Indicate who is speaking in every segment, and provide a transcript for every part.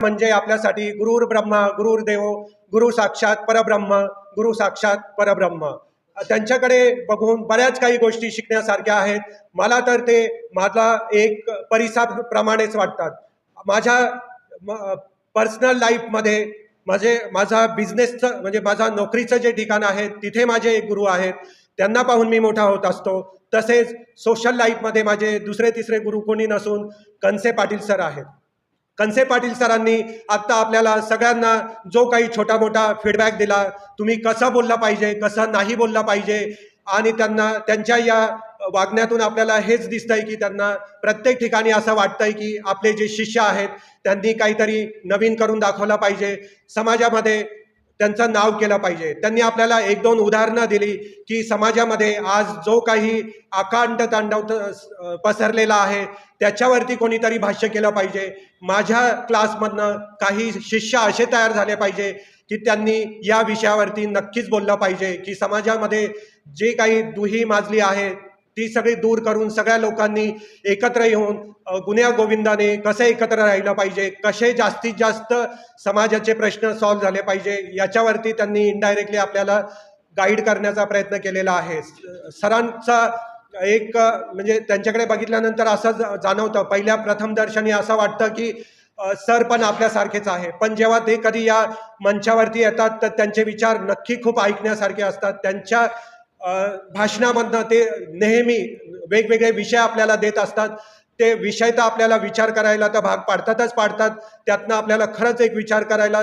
Speaker 1: म्हणजे आपल्यासाठी गुरुर ब्रह्मा गुरुर देव गुरु साक्षात परब्रह्म गुरु साक्षात परब्रह्म. त्यांच्याकडे बघून बऱ्याच काही गोष्टी शिकण्यासारख्या आहेत. मला तर ते माझा एक परिसाप्रमाणेच वाटतात. माझ्या पर्सनल लाईफमध्ये माझे माझा बिझनेसचं म्हणजे माझा नोकरीचं जे ठिकाण आहे तिथे माझे एक गुरु आहेत. त्यांना पाहून मी मोठा होत असतो. तसेच सोशल लाईफमध्ये माझे दुसरे तिसरे गुरु कोणी नसून कनसे पाटील सर आहेत. कनसे पाटील सरांनी आत्ता आपल्याला सगळ्यांना जो काही छोटा मोठा फीडबॅक दिला तुम्ही कसं बोलला पाहिजे कसं नाही बोलला पाहिजे आणि त्यांना त्यांच्या या वागण्यातून आपल्याला हेच दिसतंय की त्यांना प्रत्येक ठिकाणी असं वाटतंय की आपले जे शिष्य आहेत त्यांनी काहीतरी नवीन करून दाखवलं पाहिजे. समाजामध्ये त्यांचं नाव केलं पाहिजे. त्यांनी आपल्याला एक दोन उदाहरणं दिली की समाजामध्ये आज जो काही आकांड तांडव पसरलेला आहे त्याच्यावरती कोणीतरी भाष्य केलं पाहिजे. माझ्या क्लासमधनं काही शिष्य असे तयार झाले पाहिजे की त्यांनी या विषयावरती नक्कीच बोललं पाहिजे की समाजामध्ये जे काही दुही माजली आहे ती सगळी दूर करून सगळ्या लोकांनी एकत्र येऊन गुन्ह्या गोविंदाने कसं एकत्र राहिलं पाहिजे कसे जास्तीत जास्त समाजाचे प्रश्न सॉल्व्ह झाले पाहिजे याच्यावरती त्यांनी इनडायरेक्टली आपल्याला गाईड करण्याचा प्रयत्न केलेला आहे. सरांचा एक म्हणजे त्यांच्याकडे बघितल्यानंतर असं जाणवतं पहिल्या प्रथमदर्शनी असं वाटतं की सर पण आपल्यासारखेच आहे. पण जेव्हा ते कधी या मंचावरती येतात तर त्यांचे विचार नक्की खूप ऐकण्यासारखे असतात. त्यांच्या भाषणामधनं ते नेहमी वेगवेगळे विषय आपल्याला देत असतात. ते विषय तर आपल्याला विचार करायला तर भाग पाडतातच पाडतात. त्यातनं आपल्याला खरंच एक विचार करायला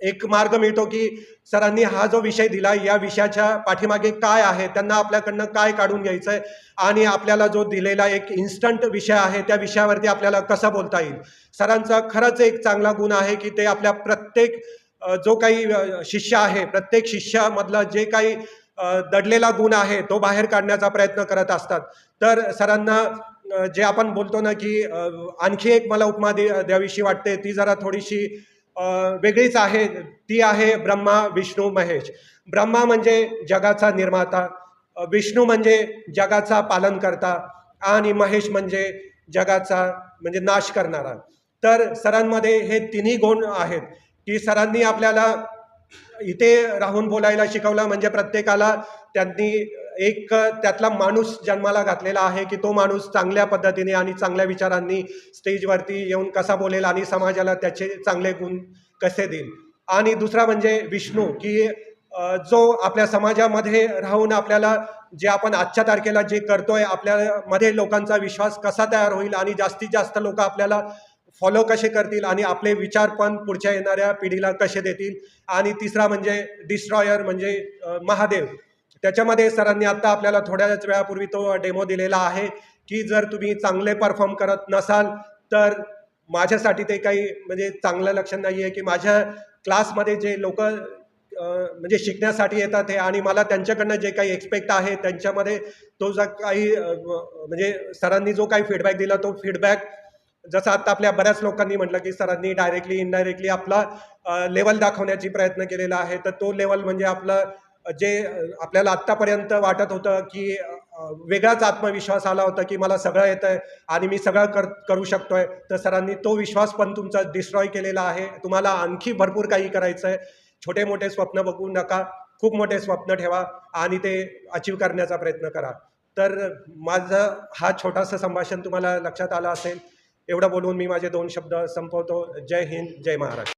Speaker 1: एक मार्ग मिळतो की सरांनी हा जो विषय दिला या विषयाच्या पाठीमागे काय आहे? त्यांना आपल्याकडनं काय काढून घ्यायचं आहे आणि आपल्याला जो दिलेला एक इन्स्टंट विषय आहे त्या विषयावरती आपल्याला कसं बोलता येईल? सरांचा खरंच एक चांगला गुण आहे की ते आपल्या प्रत्येक जो काही शिष्य आहे प्रत्येक शिष्यामधला जे काही दडलेला गुण आहे तो बाहेर काढण्याचा प्रयत्न करत असतात. तर सरांना जे आपण बोलतो ना की आणखी एक मला उपमा दे द्यावीशी वाटते ती जरा थोडीशी वेगळीच आहे. ती आहे ब्रह्मा विष्णू महेश. ब्रह्मा म्हणजे जगाचा निर्माता विष्णू म्हणजे जगाचा पालन करता आणि महेश म्हणजे जगाचा म्हणजे नाश करणारा. तर सरांमध्ये हे तिन्ही गुण आहेत की सरांनी आपल्याला इथे राहून बोलायला शिकवलं म्हणजे प्रत्येकाला त्यांनी एक त्यातला माणूस जन्माला घातलेला आहे की तो माणूस चांगल्या पद्धतीने आणि चांगल्या विचारांनी स्टेजवरती येऊन कसा बोलेल आणि समाजाला त्याचे चांगले गुण कसे देईल. आणि दुसरा म्हणजे विष्णू की जो आपल्या समाजामध्ये राहून आपल्याला जे आपण आजच्या तारखेला जे करतोय आपल्यामध्ये लोकांचा विश्वास कसा तयार होईल आणि जास्तीत जास्त लोक आपल्याला फॉलो कसे करतील आणि आपले विचार पण पुढच्या येणाऱ्या पिढीला कसे देतील? आणि तिसरा म्हणजे डिस्ट्रॉयर म्हणजे महादेव. त्याच्यामध्ये सरांनी आत्ता आपल्याला थोड्याच वेळापूर्वी तो डेमो दिलेला आहे की जर तुम्ही चांगले परफॉर्म करत नसाल तर माझ्यासाठी ते काही म्हणजे चांगलं लक्षण नाही आहे की माझ्या क्लासमध्ये जे लोक म्हणजे शिकण्यासाठी येतात हे आणि मला त्यांच्याकडनं जे काही एक्सपेक्ट आहे त्यांच्यामध्ये तो जो काही म्हणजे सरांनी जो काही फीडबॅक दिला तो फीडबॅक जसं आता आपल्या बऱ्याच लोकांनी म्हटलं की सरांनी डायरेक्टली इनडायरेक्टली आपला लेवल दाखवण्याची प्रयत्न केलेला आहे. तर तो लेवल म्हणजे आपलं जे आपल्याला आत्तापर्यंत वाटत होतं की वेगळाच आत्मविश्वास आला होता की मला सगळं येतं आहे आणि मी सगळं कर करू शकतोय. तर सरांनी तो विश्वास पण तुमचा डिस्ट्रॉय केलेला आहे. तुम्हाला आणखी भरपूर काही करायचं आहे छोटे मोठे स्वप्न बघू नका. खूप मोठे स्वप्न ठेवा आणि ते अचीव करण्याचा प्रयत्न करा. तर माझं हा छोटासा संभाषण तुम्हाला लक्षात आलं असेल. एवढं बोलून मी माझे दोन शब्द संपवतो. जय हिंद जय महाराष्ट्र.